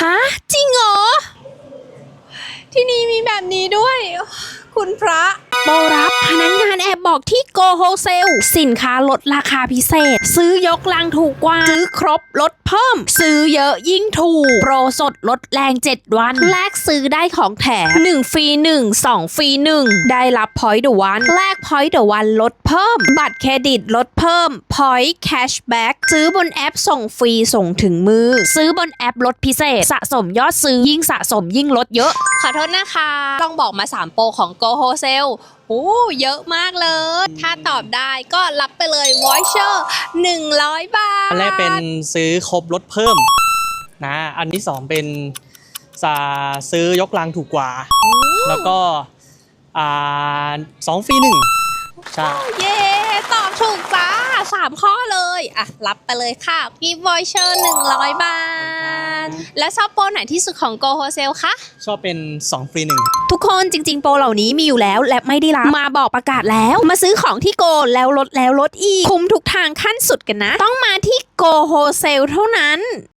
ฮะ จริงเหรอ ที่นี่มีแบบนี้ด้วย คุณพระโบรา กานแอบบอกที่ Go Wholesale สินค้าลดราคาพิเศษ ซื้อยกลังถูกกว่า ซื้อครบลดเพิ่ม ซื้อเยอะยิ่งถูก โปรสดลดแรง 7 วัน แลกซื้อได้ของแถม 1 ฟรี 1 2 ฟรี 1 ได้รับ Point เดวันแลก Point เดวันลดเพิ่ม บัตรเครดิตลดเพิ่ม Point Cashback ซื้อบนแอปส่งฟรีส่งถึงมือ ซื้อบนแอปลดพิเศษ สะสมยอดซื้อยิ่งสะสมยิ่งลดเยอะ ขอโทษนะคะต้องบอกมา 3 โปรของ Go Wholesale โอ้เยอะมากเลย ถ้าตอบได้ก็รับไปเลย voucher 100 บาท อันแรกเป็นซื้อครบลดเพิ่มนะ อันที่สองเป็นสาซื้อยกลังถูกกว่า แล้วก็อ่าสองฟรีหนึ่งใช่เย้ตอบถูกจ้า3ข้อเลย อะ รับไปเลยค่ะกิฟต์ voucher 100บาท และชอบโปรไหนที่สุดของ Go Wholesale คะ ชอบเป็นสองฟรีหนึ่งทุกคนจริง ๆ โปรเหล่านี้มีอยู่แล้วและไม่ได้รับมาบอกประกาศแล้ว มาซื้อของที่โกแล้วลดแล้วลดอีก คุ้มทุกทางขั้นสุดกันนะ ต้องมาที่โกโฮเซลเท่านั้น